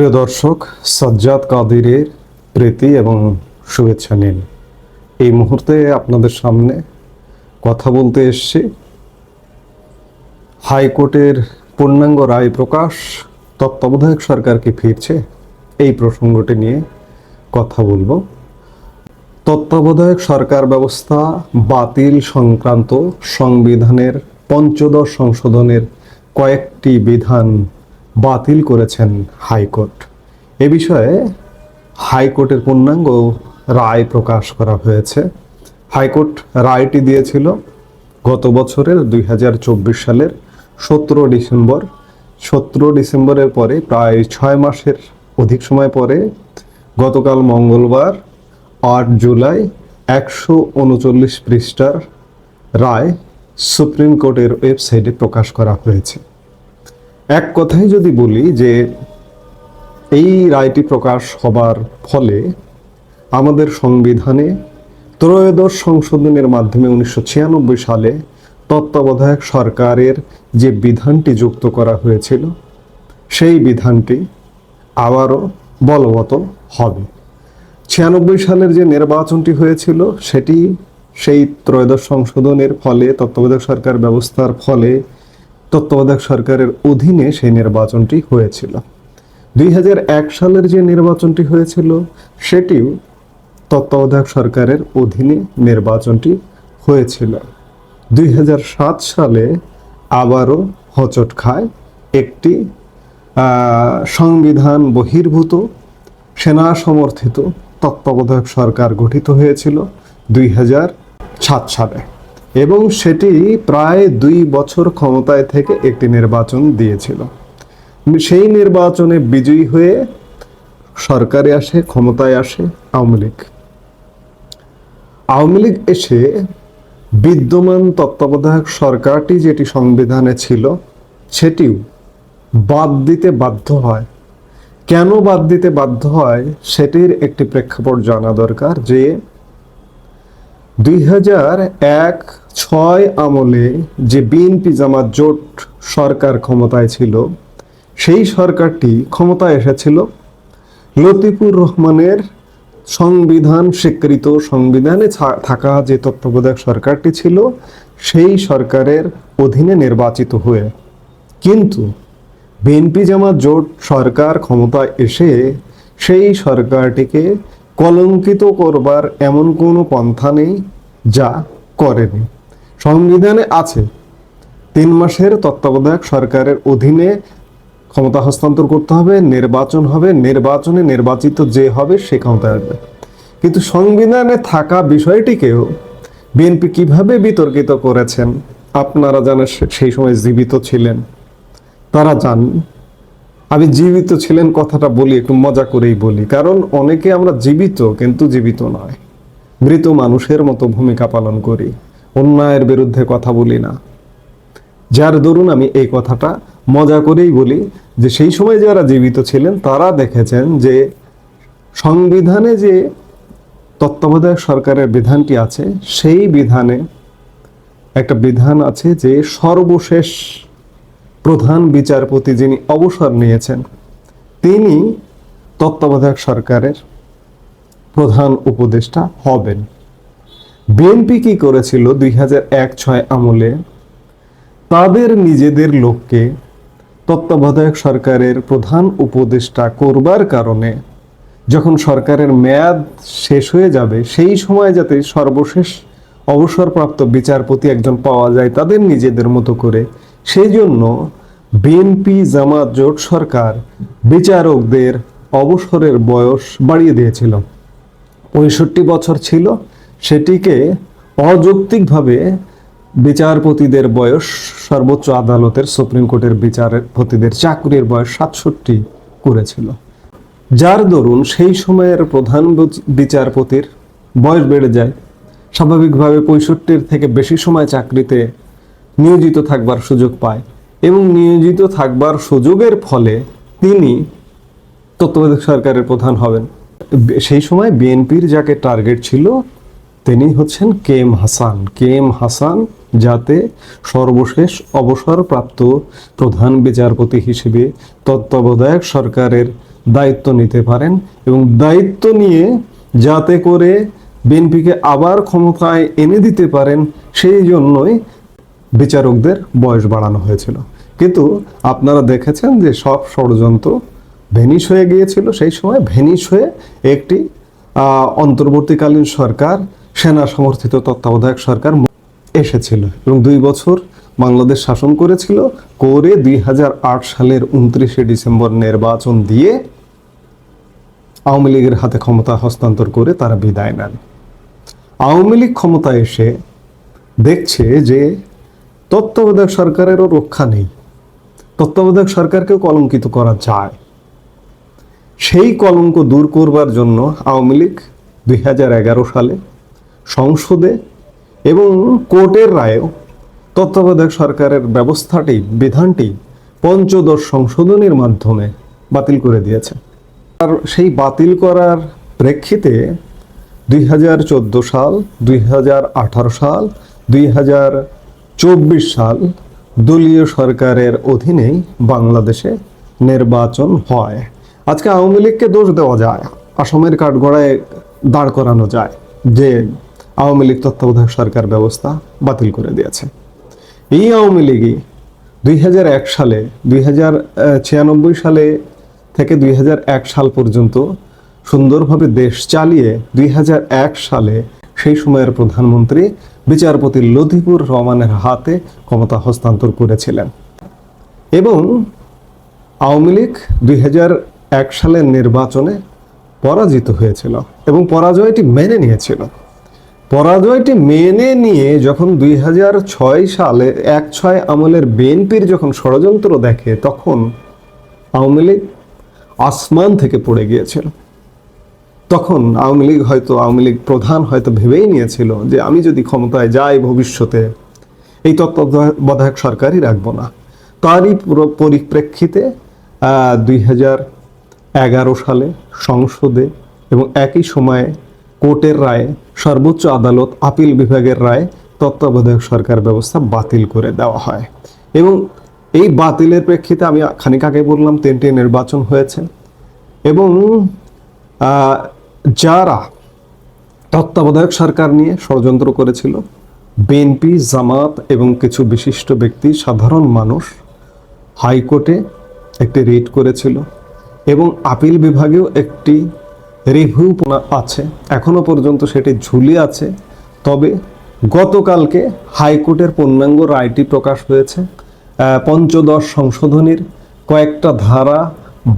প্রিয় দর্শক, সজ্জাদ কাদিরের প্রীতি এবং শুভেচ্ছা নিন। এই মুহূর্তে আপনাদের সামনে কথা বলতে এসছি হাইকোর্টের পূর্ণাঙ্গ রায় প্রকাশ, তত্ত্বাবধায়ক সরকার কি ফিরছে? এই প্রসঙ্গটি নিয়ে কথা বলব। তত্ত্বাবধায়ক সরকার ব্যবস্থা বাতিল সংক্রান্ত সংবিধানের পঞ্চদশ সংশোধনের কয়েকটি বিধান বাতিল করেছেন হাইকোর্ট। এ বিষয়ে হাইকোর্টের পূর্ণাঙ্গ রায় প্রকাশ করা হয়েছে। হাইকোর্ট রায়টি দিয়েছিল, গত বছরের দুই হাজার চব্বিশ সালের সতেরো ডিসেম্বর। সতেরো ডিসেম্বরের পরে প্রায় ছয় মাসের অধিক সময় পরে গতকাল মঙ্গলবার আট জুলাই একশো উনচল্লিশ পৃষ্ঠার রায় সুপ্রিম কোর্টের ওয়েবসাইটে প্রকাশ করা হয়েছে। এক কথায় যদি বলি যে এই রায়টি প্রকাশ হবার ফলে আমাদের সংবিধানে ত্রয়োদশ সংশোধনের মাধ্যমে উনিশশো ছিয়ানব্বই সালে তত্ত্বাবধায়ক সরকারের যে বিধানটি যুক্ত করা হয়েছিল, সেই বিধানটি আবারও বলবৎ হবে। ছিয়ানব্বই সালের যে নির্বাচনটি হয়েছিল, সেটি সেই ত্রয়োদশ সংশোধনের ফলে তত্ত্বাবধায়ক সরকার ব্যবস্থার ফলে তত্ত্বাবধায়ক সরকারের অধীনে সেই নির্বাচনটি হয়েছিল। দুই হাজার এক সালের যে নির্বাচনটি হয়েছিল, সেটিও তত্ত্বাবধায়ক সরকারের অধীনে নির্বাচনটি হয়েছিল। দুই হাজার সাত সালে আবারও হচট খায় একটি সংবিধান বহির্ভূত সেনা সমর্থিত তত্ত্বাবধায়ক সরকার গঠিত হয়েছিল দুই সালে। এবং সেটি প্রায় দুই বছর ক্ষমতায় থেকে একটি নির্বাচন দিয়েছিল। সেই নির্বাচনে বিজয়ী হয়ে সরকারে আসে, ক্ষমতায় আসে আওয়ামী লীগ। আওয়ামী লীগ এসে বিদ্যমান তত্ত্বাবধায়ক সরকারটি যেটি সংবিধানে ছিল, সেটিও বাদ দিতে বাধ্য হয়। কেন বাদ দিতে বাধ্য হয়, সেটির একটি প্রেক্ষাপট জানা দরকার যে দুই হাজার এক ছয় আমলে যে বিএনপি জামাত জোট সরকার ক্ষমতায় ছিল, সেই সরকারটি ক্ষমতায় এসেছিল। লতিফুর রহমানের সংবিধান স্বীকৃত সংবিধানে থাকা যে তত্ত্বাবধায়ক সরকারটি ছিল, সেই সরকারের অধীনে নির্বাচিত হয়ে। কিন্তু বিএনপি জামাত জোট সরকার ক্ষমতায় এসে সেই সরকারটিকে কলঙ্কিত করবার এমন কোনো পন্থা নেই যা করেনি। সংবিধানে আছে, তিন মাসের তত্ত্বাবধায়ক সরকারের অধীনে ক্ষমতা হস্তান্তর করতে হবে, নির্বাচন হবে, নির্বাচনে নির্বাচিত যে হবে সে ক্ষমতায় আসবে। কিন্তু সংবিধানে থাকা বিষয়টিকেও বিএনপি কীভাবে বিতর্কিত করেছেন, আপনারা জানেন সেই সময় জীবিত ছিলেন। তারা জান, আমি জীবিত ছিলেন কথাটা বলি, একটু মজা করেই বলি, কারণ অনেকে আমরা জীবিত কিন্তু জীবিত নয়। মৃত মানুষের মতো ভূমিকা পালন করি। অন্যায়ের বিরুদ্ধে কথা বলি না। যার দরুন আমি এই কথাটা মজা করেই বলি যে সেই সময় যারা জীবিত ছিলেন, তারা দেখেছেন যে সংবিধানে যে তত্ত্বাবধায়ক সরকারের বিধানটি আছে, সেই বিধানে একটা বিধান আছে যে সর্বশেষ প্রধান বিচারপতি যিনি অবসর নিয়েছেন, তিনি তত্ত্বাবধায়ক সরকারের প্রধান উপদেষ্টা হবেন। বিএনপি কি করেছিল দুই এক ছয় আমলে? তাদের নিজেদের লোককে তত্ত্বাবধায়ক সরকারের প্রধান উপদেষ্টা করবার কারণে যখন সরকারের মেয়াদ শেষ হয়ে যাবে, সেই সময় যাতে সর্বশেষ অবসরপ্রাপ্ত বিচারপতি একজন পাওয়া যায় তাদের নিজেদের মতো করে সেই জন্য বিএনপি জামাত জোট সরকার বিচারকদের অবসরের বয়স বাড়িয়ে দিয়েছিল। পঁয়ষট্টি বছর ছিল সেটিকে অযৌক্তিকভাবে বিচারপতিদের বয়স সর্বোচ্চ আদালতের সুপ্রিম কোর্টের বিচারপতিদের চাকরির বয়স সাতষট্টি করেছিল। যার দরুন সেই সময়ের প্রধান বিচারপতির বয়স বেড়ে যায়। স্বাভাবিকভাবে পঁয়ষট্টির থেকে বেশি সময় চাকরিতে নিয়োজিত থাকবার সুযোগ পায় এবং নিয়োজিত থাকবার সুযোগের ফলে তিনি তত্ত্বাবধায়ক সরকারের প্রধান হবেন। সেই সময় বিএনপির যাকে টার্গেট ছিল তিনি হচ্ছেন K M Hasan. K M Hasan যাতে সর্বশেষ অবসরপ্রাপ্ত প্রধান বিচারপতি হিসেবে তত্ত্বাবধায়ক সরকারের দায়িত্ব নিতে পারেন এবং দায়িত্ব নিয়ে যাতে করে বিএনপিকে আবার ক্ষমতায় এনে দিতে পারেন, সেই জন্যই বিচারকদের বয়স বাড়ানো হয়েছিল। কিন্তু আপনারা দেখেছেন যে সব ষড়যন্ত্র ভেনিশ হয়ে গিয়েছিল। সেই সময় ভেনিশ হয়ে একটি অন্তর্বর্তীকালীন সরকার সেনা সমর্থিত তত্ত্বাবধায়ক সরকার এসেছিল এবং দুই বছর বাংলাদেশ শাসন করেছিল, করে দুই হাজার আট সালের উনত্রিশে ডিসেম্বর নির্বাচন দিয়ে আওয়ামী লীগের হাতে ক্ষমতা হস্তান্তর করে তারা বিদায় নেন। আওয়ামী লীগ ক্ষমতা এসে দেখছে যে তত্ত্বাবধায়ক সরকারেরও রক্ষা নেই। তত্ত্বাবধায়ক সরকারকেও কলঙ্কিত করা যায়। সেই কলঙ্ক দূর করবার জন্য আওয়ামী লীগ দুই হাজার এগারো সালে সংসদে এবং কোর্টের রায়েও তত্ত্বাবধায়ক সরকারের ব্যবস্থাটি, বিধানটি পঞ্চদশ সংশোধনের মাধ্যমে বাতিল করে দিয়েছে। আর সেই বাতিল করার প্রেক্ষিতে দুই হাজার চোদ্দ সাল, দুই হাজার আঠারো সাল, দুই হাজার চব্বিশ সাল দলীয় সরকারের অধীনেই বাংলাদেশে নির্বাচন হয়। আজকে আওয়ামী লীগকে দোষ দেওয়া যায়, আসামের কাঠগড়ায় দাঁড় করানো যায় যে আওয়ামী লীগ তত্ত্বাবধায়ক সরকার ব্যবস্থা বাতিল করে দিয়েছে। এই আওয়ামী লীগই দুই হাজার এক সালে, দুই হাজার ছিয়ানব্বই সালে থেকে দুই হাজার এক সাল পর্যন্ত সুন্দরভাবে দেশ চালিয়ে দুই হাজার এক সালে সেই সময়ের প্রধানমন্ত্রী বিচারপতি লতিফুর রহমানের হাতে ক্ষমতা হস্তান্তর করেছিলেন। এবং আওয়ামী লীগ দুই হাজার এক সালের নির্বাচনে পরাজিত হয়েছিল এবং পরাজয়টি মেনে নিয়েছিল। পরাজয়টি মেনে নিয়ে যখন দুই হাজার ছয় সালে এক ছয় আমলের বিএনপির যখন ষড়যন্ত্র দেখে, তখন আওয়ামী লীগ আসমান থেকে পড়ে গিয়েছিল। তখন আওয়ামী লীগ হয়তো, আওয়ামী লীগ প্রধান হয়তো ভেবেই নিয়েছিল যে আমি যদি ক্ষমতায় যাই ভবিষ্যতে, এই তত্ত্বাবধায়ক সরকারই রাখব না। তারই পুরো পরিপ্রেক্ষিতে দুই এগারো সালে সংসদে এবং একই সময়ে কোর্টের রায়ে সর্বোচ্চ আদালত আপিল বিভাগের রায়ে তত্ত্বাবধায়ক সরকার ব্যবস্থা বাতিল করে দেওয়া হয়। এবং এই বাতিলের প্রেক্ষিতে আমি খানিক আগে বললাম, তিনটি নির্বাচন হয়েছে। এবং যারা তত্ত্বাবধায়ক সরকার নিয়ে ষড়যন্ত্র করেছিল, বিএনপি, জামাত এবং কিছু বিশিষ্ট ব্যক্তি, সাধারণ মানুষ, হাইকোর্টে একটি রিট করেছিল এবং আপিল বিভাগেও একটি রিভিউ আছে, এখনও পর্যন্ত সেটি ঝুলে আছে, তবে গতকালকে হাইকোর্টের পূর্ণাঙ্গ রায়টি প্রকাশ হয়েছে। পঞ্চদশ সংশোধনীর কয়েকটা ধারা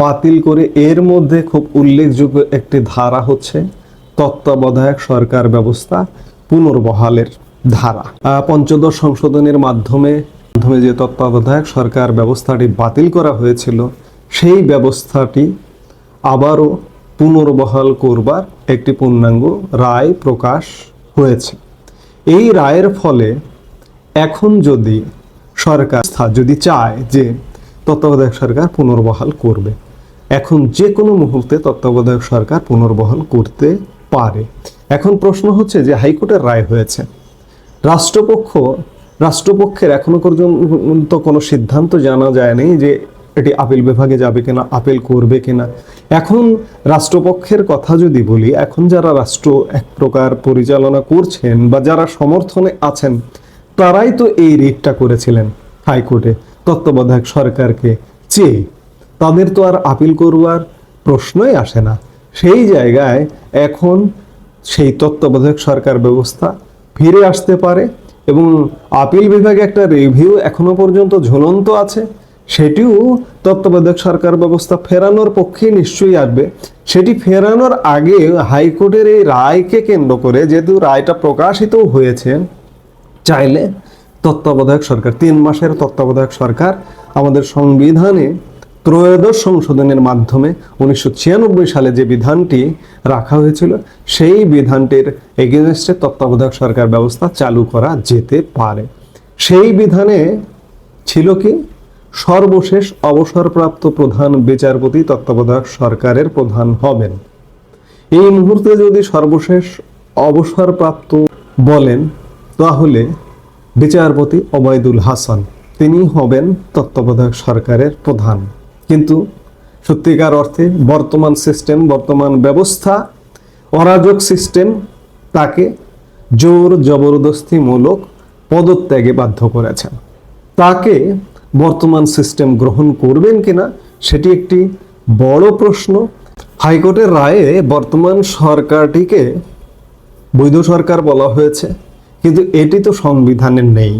বাতিল করে এর মধ্যে খুব উল্লেখযোগ্য একটি ধারা হচ্ছে তত্ত্বাবধায়ক সরকার ব্যবস্থা পুনর্বহালের ধারা। পঞ্চদশ সংশোধনের মাধ্যমে মাধ্যমে যে তত্ত্বাবধায়ক সরকার ব্যবস্থাটি বাতিল করা হয়েছিল, সেই ব্যবস্থাটি আবারও পুনর্বহাল করবার একটি পূর্ণাঙ্গ রায় প্রকাশ হয়েছে। এই রায়ের ফলে এখন যদি সরকার যদি চায় যে তত্ত্বাবধায়ক সরকার পুনর্বহাল করবে, এখন যে কোনো মুহূর্তে তত্ত্বাবধায়ক সরকার পুনর্বহাল করতে পারে। এখন প্রশ্ন হচ্ছে যে হাইকোর্টের রায় হয়েছে। রাষ্ট্রপক্ষ, রাষ্ট্রপক্ষের এখনও পর্যন্ত কোনো সিদ্ধান্ত জানা যায়নি যে এটি আপিল বিভাগে যাবে কিনা, আপিল করবে কিনা। এখন রাষ্ট্রপক্ষের কথা যদি বলি, এখন যারা রাষ্ট্র এক প্রকার পরিচালনা করছেন বা যারা সমর্থনে আছেন, তারাই তো এই রিটটা করেছিলেন হাইকোর্টে, তত্ত্বাবধায়ক সরকারকে চেয়ে। তাদের তো আর আপিল করবার প্রশ্নই আসে না। সেই জায়গায় এখন সেই তত্ত্বাবধায়ক সরকার ব্যবস্থা ফিরে আসতে পারে এবং আপিল বিভাগে একটা রিভিউ এখনও পর্যন্ত ঝুলন্ত আছে। সেটিও তত্ত্বাবধায়ক সরকার ব্যবস্থা ফেরানোর পক্ষে নিশ্চয়ই আসবে। সেটি ফেরানোর আগে হাইকোর্টের এই রায়কে কেন্দ্র করে যেহেতু রায়টা প্রকাশিত হয়েছে, চাইলে তত্ত্বাবধায়ক সরকার, তিন মাসের তত্ত্বাবধায়ক সরকার আমাদের সংবিধানে ত্রয়োদশ সংশোধনের মাধ্যমে উনিশশো ছিয়ানব্বই সালে যে বিধানটি রাখা হয়েছিল, সেই বিধানটির এগেনস্টে তত্ত্বাবধায়ক সরকার ব্যবস্থা চালু করা যেতে পারে। সেই বিধানে ছিল কি? সর্বশেষ অবসরপ্রাপ্ত প্রধান বিচারপতি তত্ত্বাবধায়ক সরকারের প্রধান হবেন। এই মুহূর্তে যদি সর্বশেষ অবসরপ্রাপ্ত বলেন, তাহলে বিচারপতি ওবায়দুল হাসান, তিনি হবেন তত্ত্বাবধায়ক সরকারের প্রধান। কিন্তু সত্যিকার অর্থে বর্তমান সিস্টেম বর্তমান ব্যবস্থা, অরাজক সিস্টেম তাকে জোর জবরদস্তিমূলক পদত্যাগে বাধ্য করেছেন। তাকে বর্তমান সিস্টেম গ্রহণ করবেন কিনা সেটি একটি বড় প্রশ্ন। হাইকোর্টের রায়ে বর্তমান সরকারটিকে বৈধ সরকার বলা হয়েছে, কিন্তু এটি তো সংবিধানের নেই।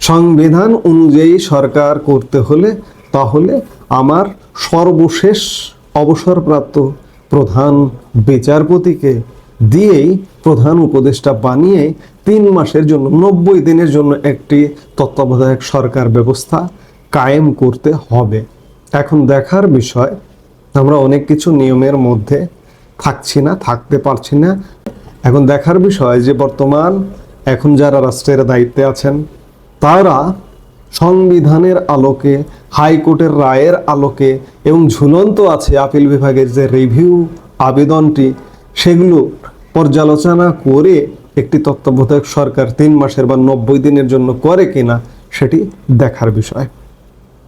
সংবিধান অনুযায়ী সরকার করতে হলে তাহলে আমার সর্বশেষ অবসরপ্রাপ্ত প্রধান বিচারপতিকে দিয়েই প্রধান উপদেষ্টা বানিয়ে তিন মাসের জন্য, নব্বই দিনের জন্য একটি তত্ত্বাবধায়ক সরকার ব্যবস্থা কায়েম করতে হবে। এখন দেখার বিষয়, আমরা অনেক কিছু নিয়মের মধ্যে থাকছি না, থাকতে পারছি না। এখন দেখার বিষয় যে বর্তমান এখন যারা রাষ্ট্রের দায়িত্বে আছেন, তারা সংবিধানের আলোকে, হাইকোর্টের রায়ের আলোকে এবং ঝুলন্ত আছে আপিল বিভাগের যে রিভিউ আবেদনটি, সেগুলো পর্যালোচনা করে একটি তত্ত্বাবধায়ক সরকার তিন মাসের বা নব্বই দিনের জন্য করে কিনা, সেটি দেখার বিষয়।